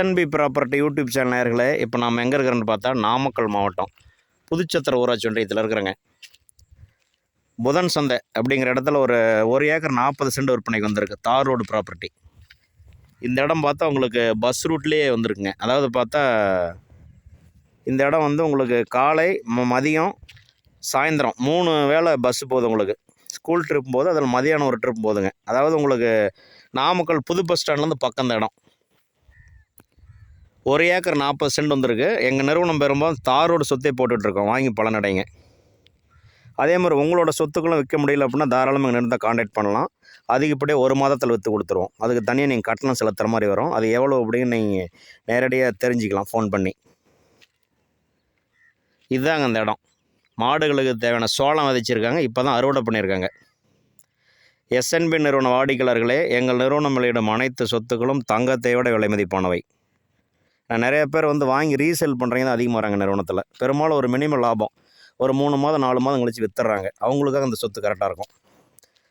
SNP property YouTube channel நேர்களே இப்போ நாம் எங்கே இருக்கிறோன்னு பார்த்தா நாமக்கல் மாவட்டம். புதுச்சத்திர ஊராட்சி ஒன்றியத்தில் இருக்கிறோங்க. புதன் சந்தை அப்படிங்கிற இடத்துல ஒரு ஒரு ஏக்கர் நாற்பது சென்ட் விற்பனைக்கு வந்திருக்கு. தார் ரோடு ப்ராப்பர்ட்டி இந்த இடம் பார்த்தா உங்களுக்கு பஸ் ரூட்லேயே வந்திருக்குங்க. அதாவது பார்த்தா இந்த இடம் வந்து உங்களுக்கு காலை ம- மதியம் சாயந்தரம் மூணு வேளை பஸ் போகுது உங்களுக்கு. ஸ்கூல் ட்ரிப் போது அதில் மதியானம் ஒரு ட்ரிப் போகுதுங்க அதாவது உங்களுக்கு நாமக்கல் புது பஸ் ஸ்டாண்ட்லேருந்து பக்கம் இந்த இடம். ஒரு ஏக்கர் நாற்பது சென்ட் வந்திருக்கு. எங்கள் நிறுவனம் பெரும்பாலும் தாரோட சொத்தை போட்டுட்ருக்கோம். வாங்கி பலனடைங்க அதே மாதிரி உங்களோட சொத்துக்களும் விற்க முடியல அப்படின்னா தாராளமாக எங்கள் நிறுவனத்தை காண்டாக்ட் பண்ணலாம். அதிகப்படியே ஒரு மாதத்தில் விற்று கொடுத்துருவோம். அதுக்கு தனியாக நீங்கள் கட்டணம் செலுத்துகிற மாதிரி வரும். அது எவ்வளோ அப்படின்னு நீங்கள் நேரடியாக தெரிஞ்சுக்கலாம். ஃபோன் பண்ணி. இதுதாங்க அந்த இடம். மாடுகளுக்கு தேவையான சோளம் விதைச்சிருக்காங்க. இப்போ தான் அறுவடை பண்ணியிருக்காங்க எஸ்என்பி நிறுவன வாடிக்கையாளர்களே எங்கள் நிறுவனம் வெளியிடும் அனைத்து சொத்துக்களும் தங்கத்தை விட விலை மதிப்பானவை. நிறைய பேர் வந்து வாங்கி ரீசேல் பண்ணுறீங்க தான் அதிகமாக வராங்க நிறுவனத்தில். பெரும்பாலும் ஒரு மினிமம் லாபம். ஒரு மூணு மாதம் நாலு மாதம் கழிச்சு வித்துறாங்க அவங்களுக்காக அந்த சொத்து கரெக்டாக இருக்கும்.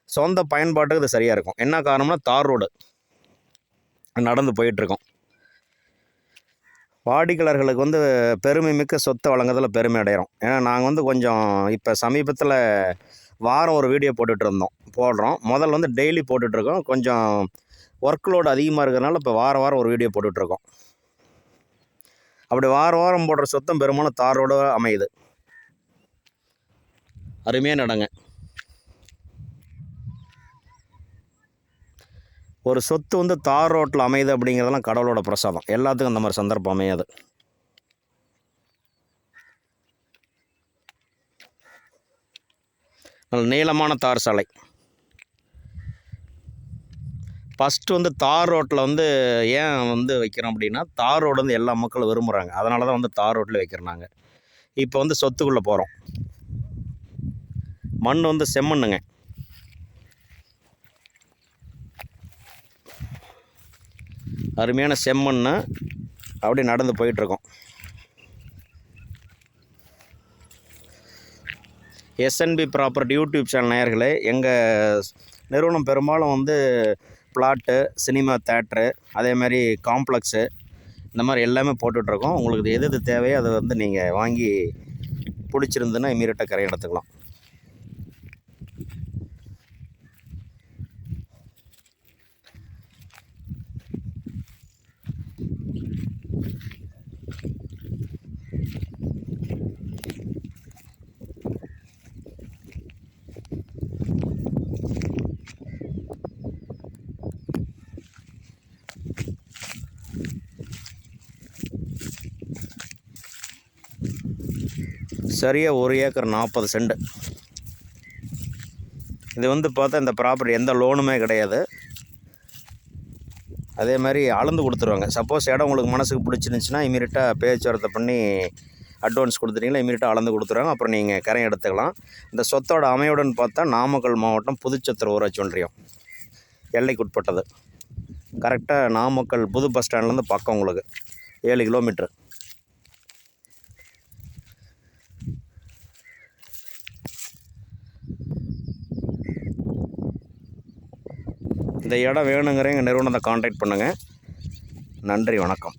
சொந்த பயன்பாட்டுக்கு இது சரியாக இருக்கும். என்ன காரணம்னா தார் ரோடு நடந்து போயிட்டுருக்கோம். வாடிக்கையாளர்களுக்கு வந்து பெருமை மிக்க சொத்தை வழங்குறதில் பெருமை அடைகிறோம் ஏன்னா நாங்கள் வந்து கொஞ்சம் இப்போ சமீபத்தில் வாரம் ஒரு வீடியோ போட்டுட்டு இருந்தோம். போடுறோம். முதல்ல வந்து டெய்லி போட்டுட்ருக்கோம் கொஞ்சம் ஒர்க் லோடு அதிகமாக இருக்கிறதுனால இப்போ வாரம் வாரம் ஒரு வீடியோ போட்டுட்ருக்கோம் அப்படி வாரம் வாரம் போடுற சொத்தம் பெரும்பாலும் தாரோடு அமையுது. அருமையாக நடங்க. ஒரு சொத்து வந்து தார் ரோட்டில் அமையுது அப்படிங்கிறதெல்லாம் கடவுளோட பிரசாதம். எல்லாத்துக்கும் அந்த மாதிரி சந்தர்ப்பம் அமையாது. நல்ல நீளமான தார் சாலை. ஃபஸ்ட்டு வந்து தார் ரோட்டில் வந்து ஏன் வந்து வைக்கிறோம் அப்படின்னா தார் ரோடு வந்து எல்லா மக்களும் விரும்புகிறாங்க அதனால தான் வந்து தார் ரோட்டில் வைக்கிறோம் நாங்கள் இப்போ வந்து சொத்துக்குள்ளே போகிறோம் மண் வந்து செம்மண்ணுங்க. அருமையான செம்மண் அப்படி நடந்து போயிட்டுருக்கோம். எஸ்என்பி ப்ராப்பர்ட்டி யூடியூப் சேனல் நேயர்களே எங்கள் நிறுவனம் பெரும்பாலும் வந்து பிளாட்டு சினிமா தேட்ரு அதே மாதிரி காம்ப்ளெக்ஸு இந்த மாதிரி எல்லாமே போட்டுட்ருக்கோம். உங்களுக்கு எது எது தேவையோ அதை வந்து நீங்கள் வாங்கி பிடிச்சிருந்துன்னா இமீடியட்டாக கரை எடுத்துக்கலாம். சரியாக ஒரு ஏக்கர் நாற்பது சென்ட். இது வந்து பார்த்தா இந்த ப்ராப்பர்ட்டி எந்த லோனுமே கிடையாது. அதே மாதிரி அளந்து கொடுத்துருவாங்க. சப்போஸ் இடம் உங்களுக்கு மனசுக்கு பிடிச்சிருந்துச்சின்னா இமீடியட்டாக பேச்சுவார்த்தை பண்ணி அட்வான்ஸ் கொடுத்துட்டீங்களா இமீடியட்டாக அளந்து கொடுத்துருவாங்க. அப்புறம் நீங்கள் கரையை எடுத்துக்கலாம். இந்த சொத்தோட அமையுடன் பார்த்தா நாமக்கல் மாவட்டம் புதுச்சத்திர ஊராட்சி ஒன்றியம். எல்லைக்குட்பட்டது. கரெக்டாக நாமக்கல் புது பஸ் ஸ்டாண்ட்லேருந்து பக்கம் உங்களுக்கு. ஏழு கிலோமீட்ரு இந்த இடம் வேணுங்கிற எங்கள் நிறுவனத்தை காண்டாக்ட் பண்ணுங்கள் நன்றி வணக்கம்.